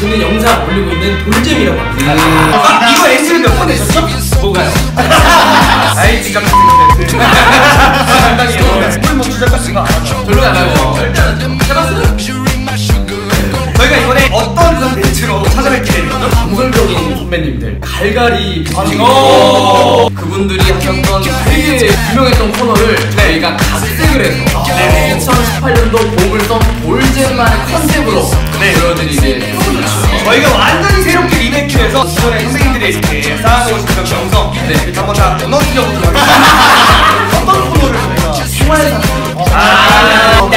재밌는 영상 올리고 있는 돌잼이라고 합니다. 아, 이거 S를 몇번 내셨죠? 뭐가요? 아이 지금 장난이에요. 뭐 주작 같은 거안 하죠. 별로 안 하고 해봤어요? 저희가 이번에 어떤 컨텐츠로 찾아뵙게 되는 거죠? 감성적인 선배님들 갈갈이 오. 그분들이 하셨던 되게 유명했던 코너를 저희가 각색을 해서 네네. 2018년도 보물섬 볼잼만의 컨셉으로 네. 보여드리게 저희가 완전히 새롭게 리메이크해서 기존의 선생님들이 이렇게 쌓아놓으신 그 정성 네, 이렇게 한번 다 무너뜨려 보도록 하겠습니다. 어떤 코너를 저희가 생활 상품 아,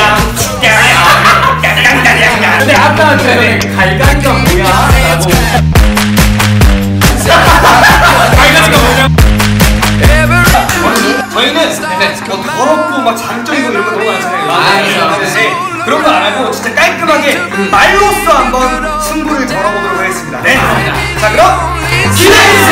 근데 아까 그 갈갈이가 뭐야? 라고 갈가지가 뭐냐? 저희는 뭐 더럽고 막 장점 그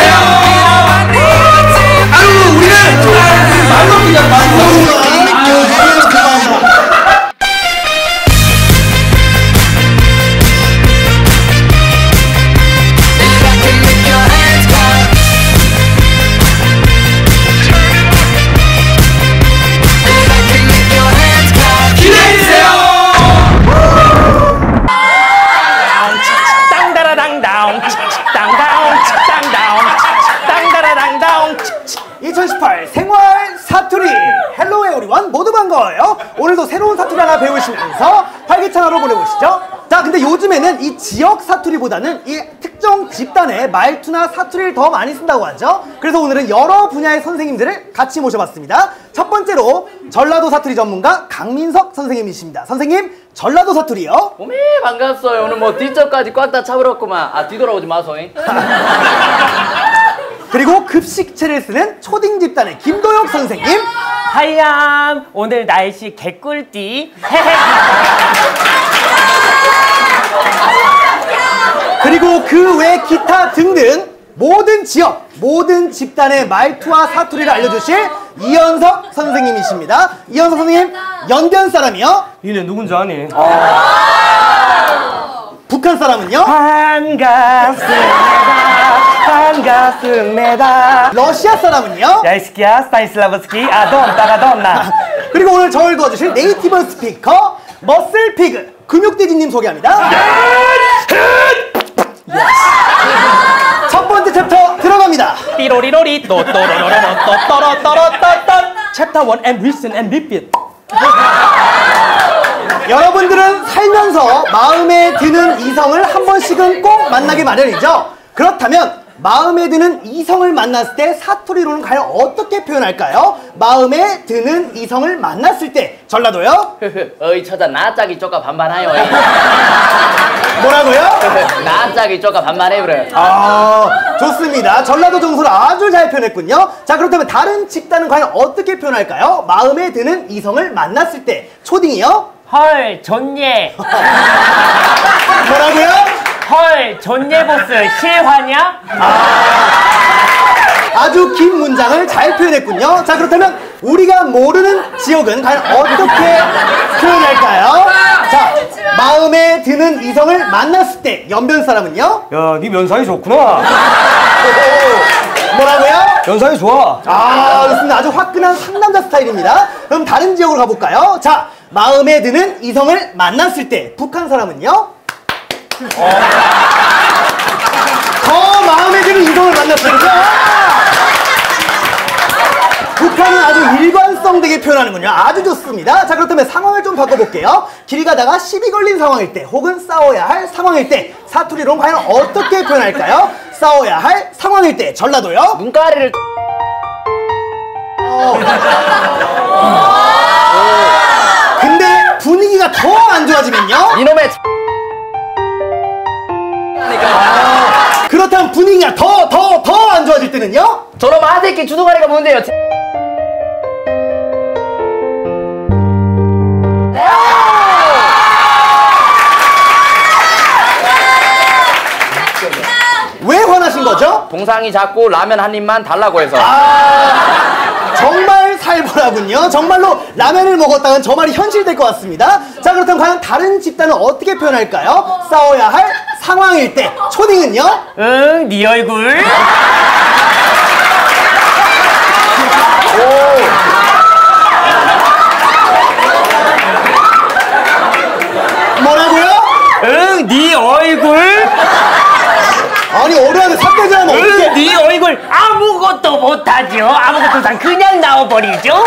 헬로 에어리원 모두 반가워요. 오늘도 새로운 사투리 하나 배우시면서 활기찬 하루 보내보시죠. 자 근데 요즘에는 이 지역 사투리보다는 이 특정 집단의 말투나 사투리를 더 많이 쓴다고 하죠. 그래서 오늘은 여러 분야의 선생님들을 같이 모셔봤습니다. 첫 번째로 전라도 사투리 전문가 강민석 선생님이십니다. 선생님 전라도 사투리요? 오메 반갑어요. 오늘 뭐 뒤쪽까지 꽉 다 차버렸구만. 아 뒤돌아오지 마소잉 그리고 급식체를 쓰는 초딩 집단의 김도혁 선생님 하얌 오늘 날씨 개꿀띠 그리고 그 외 기타 등등 모든 지역, 모든 집단의 말투와 사투리를 알려주실 이현석 선생님이십니다. 이현석 선생님, 연변 사람이요? 니네 누군지 아니? 북한 사람은요? 반갑습니다 반갑습니다 러시아 사람은요? 야이 새끼야 스타이슬라브스키 아돈 따가돈나 그리고 오늘 저를 도와주실 네이티브 스피커 머슬피그 근육돼지님 소개합니다. 첫 번째 챕터 들어갑니다. 띠로리로리 또또로로로 또또로또로또또 챕터 1 and listen and repeat 여러분들은 살면서 마음에 드는 이성을 한 번씩은 꼭 만나기 마련이죠. 그렇다면 마음에 드는 이성을 만났을 때 사투리로는 과연 어떻게 표현할까요? 마음에 드는 이성을 만났을 때 전라도요? 어이 처자 나짝이 쪼까 반반하요 뭐라고요? 나짝이 쪼까 반반해 그래 아 좋습니다. 전라도 정서를 아주 잘 표현했군요. 자 그렇다면 다른 집단은 과연 어떻게 표현할까요? 마음에 드는 이성을 만났을 때 초딩이요? 헐 좋네 뭐라고요? 헐 좋네 보스 실화냐? 아 주 긴 문장을 잘 표현했군요. 자, 그렇다면 우리가 모르는 지역은 과연 어떻게 표현할까요? 자, 마음에 드는 이성을 만났을 때 연변 사람은요? 야, 네 면상이 좋구나. 뭐라고요? 면상이 좋아. 아, 좋습니다. 아주 화끈한 상남자 스타일입니다. 그럼 다른 지역으로 가볼까요? 자, 마음에 드는 이성을 만났을 때 북한 사람은요? 더 마음에 드는 이성을 만났을 때요? 북한은 아주 일관성 되게 표현하는군요. 아주 좋습니다. 자, 그렇다면 상황을 좀 바꿔볼게요. 길 가다가 시비 걸린 상황일 때, 혹은 싸워야 할 상황일 때, 사투리로는 과연 어떻게 표현할까요? 싸워야 할 상황일 때, 전라도요? 눈가리를 근 분위기가 더, 더, 더 안 좋아질 때는요? 저놈 아새끼 주둥아리가 뭔데요 왜 화나신 거죠? 동상이 자꾸 라면 한 입만 달라고 해서 아, 정말 살벌하군요. 정말로 라면을 먹었다는 저 말이 현실될 것 같습니다. 자, 그렇다면 과연 다른 집단은 어떻게 표현할까요? 싸워야 할 상황일 때. 초딩은요? 응, 네 얼굴. 뭐라고요? 응, 네 얼굴. 아니, 어른한테 삿대질 하면 응, 어떡해. 네 얼굴 아무것도 못하죠. 아무것도 다 그냥 나와버리죠.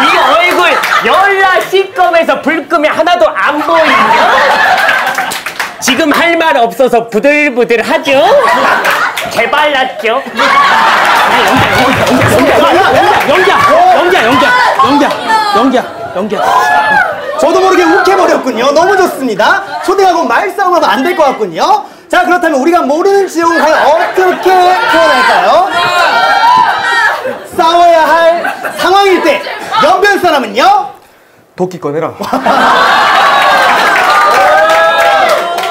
네 얼굴 열나 시꺼매서 불 끄면 하나도 안 보이죠. 지금 할 말 없어서 부들부들 하죠. 개발났죠. 연기야, 연기야, 연기야, 연기야, 연기야, 연기야. 저도 모르게 욱해버렸군요. 너무 좋습니다. 초딩하고 말싸움하면 안 될 것 같군요. 자, 그렇다면 우리가 모르는 지역은 과연 어떻게 표현할까요? 싸워야 할 상황일 때, 연변 사람은요? 도끼 꺼내라.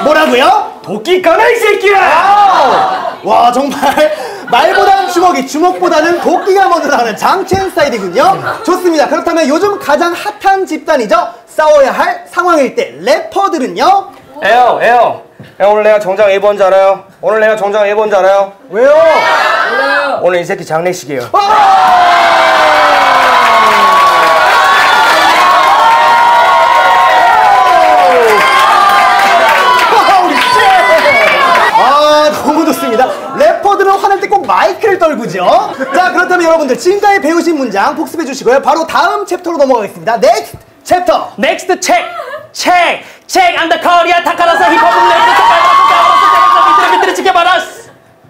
뭐라고요? 도끼 꺼내 이 새끼야! 와, 정말 말보다는 주먹이, 주먹보다는 도끼가 먼저 나가는 장첸 스타일이군요. 좋습니다. 그렇다면 요즘 가장 핫한 집단이죠? 싸워야 할 상황일 때, 래퍼들은요? 에요, 에요. 형 오늘 내가 정장 왜 입었는지 알아요? 오늘 내가 정장 왜 입었는지 알아요? 왜요? 오늘 이 새끼 장례식이에요. 우리 쎄! 아 너무 좋습니다. 래퍼들은 화낼 때 꼭 마이크를 떨구죠. 자 그렇다면 여러분들 지금까지 배우신 문장 복습해 주시고요. 바로 다음 챕터로 넘어가겠습니다. 넥스트 챕터. 넥스트 책, 책, 책 안더 코리아 타카라사 힙합 랩 밑에 밑에 지켜봐라.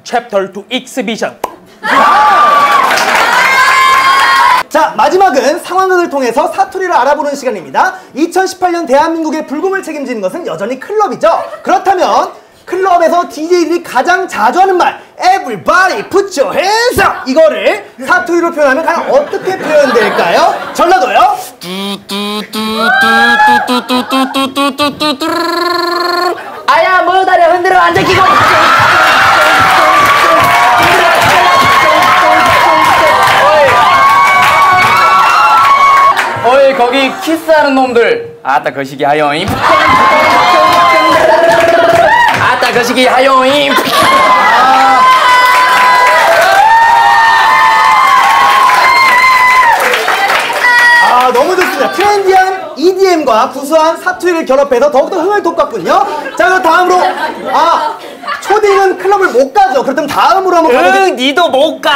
Chapter 2 Exhibition. 자 마지막은 상황극을 통해서 사투리를 알아보는 시간입니다. 2018년 대한민국의 불금을 책임지는 것은 여전히 클럽이죠. 그렇다면 클럽에서 DJ들이 가장 자주 하는 말 Everybody put your hands up. 이거를 사투리로 표현하면 과연 어떻게 표현될까요? 전라도요? 아야 모여다리 흔들어 안 제끼고. 어이 거기 키스하는 놈들. 아따 거시기 하여임 거시기 하여임 아 너무 좋습니다. 트렌디한 EDM과 구수한 사투리를 결합해서 더욱더 흥을 돋갔군요. 자 그럼 다음으로 아 초딩은 클럽을 못 가죠. 그렇다면 다음으로 한번 가보겠습니다. 응, 니도 못 가.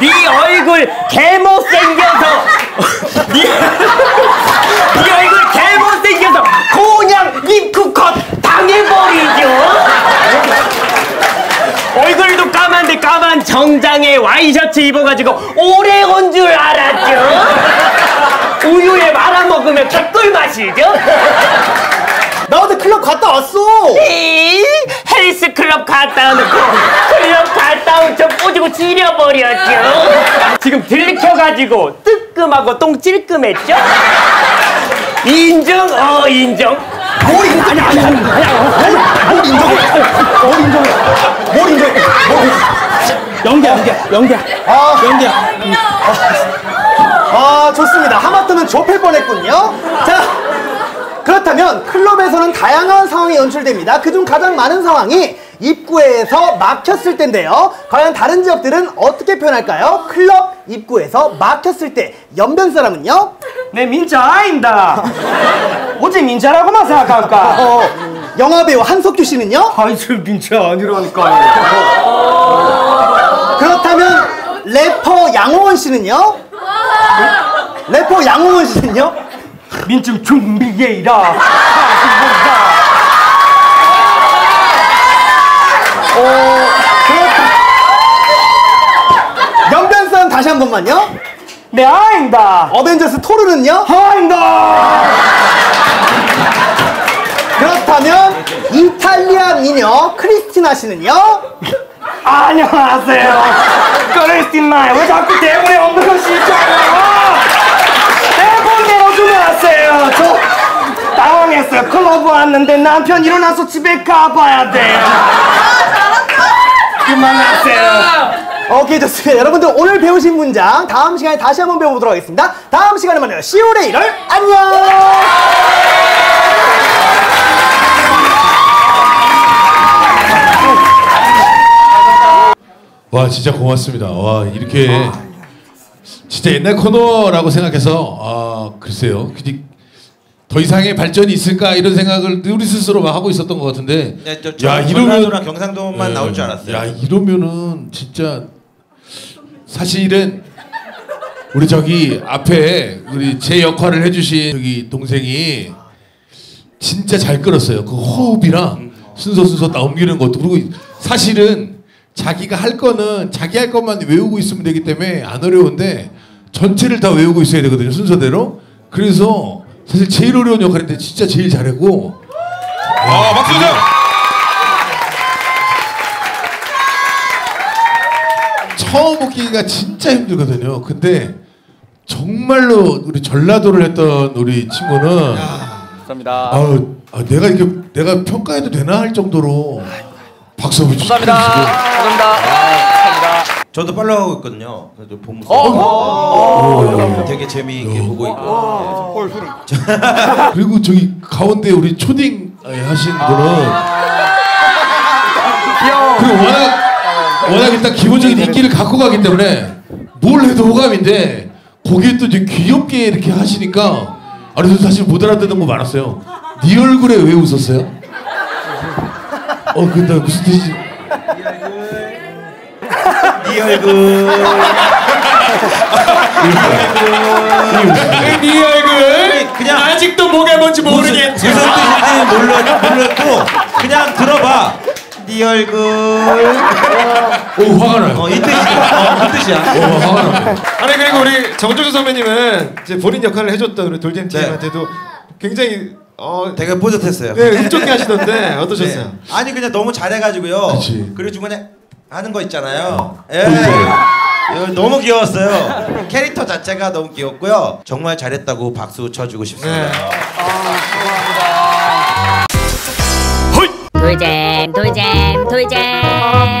네 얼굴 개못 생겨서 네, 네 얼굴 개못 생겨서 그냥 입구컷 당해버리죠. 얼굴도 까만데 까만 정장에 와이셔츠 입어가지고 오래 온 줄 알았죠. 우유에 말아 먹으면 개꿀 맛이죠. 나 어제 클럽 갔다 왔어. 이 헬스 클럽 갔다 오놓고 클럽 갔다 온척 꼬지고 지려버렸죠. 지금 들켜가지고 뜨끔하고 똥 찔끔했죠. 인정 어 인정. 뭘 인정? 아니 아니 아니 아니. 뭘 인정해? 뭘 인정해? 뭘 인정해? 연기야, 연기야, 연기야. 아 연기야. 아 좋습니다. 하마터면 좁힐 뻔했군요. 자 그렇다면 클럽에서는 다양한 상황이 연출됩니다. 그중 가장 많은 상황이 입구에서 막혔을 때인데요. 과연 다른 지역들은 어떻게 표현할까요? 클럽 입구에서 막혔을 때 연변 사람은요? 내 민자 아닙니다. 어제 민자라고만 생각할까? 어, 영화 배우 한석규 씨는요? 아이 저 민자 아니라니까요. 그렇다면 래퍼 양호원 씨는요? 래퍼 양호원 씨는요? 민좀 준비해라. 연변 사람 다시 한 번만요. 내 아닙니다. 어벤져스 토르는요? 아닙니다. 그렇다면 이탈리아 미녀 크리스티나 씨는요? 안녕하세요. 크리스티나요. 왜 자꾸 대본에 없는 거 싫잖아요. 대본 내려주면 하세요. 저 당황했어요. 클럽 왔는데 남편 일어나서 집에 가봐야 돼요. 그만하세요. 오케이 좋습니다. 여러분들 오늘 배우신 문장 다음 시간에 다시 한번 배워보도록 하겠습니다. 다음 시간에 만나요. 10월의 1월 안녕. 와 진짜 고맙습니다. 와 이렇게 진짜 옛날 코너라고 생각해서 아 글쎄요. 그더 이상의 발전이 있을까 이런 생각을 우리 스스로 막 하고 있었던 것 같은데 네, 저, 저 전라도랑 경상도만 예, 나올 줄 알았어요. 야 이러면은 진짜 사실은 우리 저기 앞에 우리 제 역할을 해주신 저기 동생이 진짜 잘 끌었어요. 그 호흡이랑 순서 순서 넘기는 것도 그리고 사실은 자기가 할 거는 자기 할 것만 외우고 있으면 되기 때문에 안 어려운데 전체를 다 외우고 있어야 되거든요 순서대로. 그래서 사실 제일 어려운 역할인데 진짜 제일 잘했고 아, 박수 좀. 처음 웃기기가 진짜 힘들거든요. 근데 정말로 우리 전라도를 했던 우리 친구는 감사합니다. 아우 아, 내가 이렇게 내가 평가해도 되나 할 정도로 박수 한번 주시고 감사합니다. 감사합니다. 감사합니다. 저도 팔로우하고 있거든요. 그래도 보면서. 어, 되게 재미있게 보고 있고. 그리고 저기 가운데 우리 초딩 하신 분은 그리고 워낙 워낙 일단 기본적인 인기를 갖고 가기 때문에 뭘 해도 호감인데 거기에 또 이제 귀엽게 이렇게 하시니까 아니 저 사실 못 알아듣는 거 많았어요. 네 얼굴에 왜 웃었어요? 어 근데 무슨 뜻이지? 네 얼굴. 네 얼굴 그냥 아직도 뭐가 뭔지 무슨 뜻인지 몰라 몰랐고 그냥 들어봐. 네 얼굴. 오 화가 나요. 어, 이 뜻이야. 어, 이 뜻이야. 어 화가 나요. 아니 그리고 우리 정조주 선배님은 이제 본인 역할을 해줬던 우리 돌잼 팀한테도 굉장히 어 되게 뿌듯했어요. 네, 흡족해 하시던데 어떠셨어요? 네. 아니 그냥 너무 잘해가지고요. 그치. 그리고 중간에 하는 거 있잖아요. 예. 그치. 이거 너무 귀여웠어요. 캐릭터 자체가 너무 귀엽고요. 정말 잘했다고 박수 쳐주고 싶습니다. 네. 돌잼 돌잼 돌잼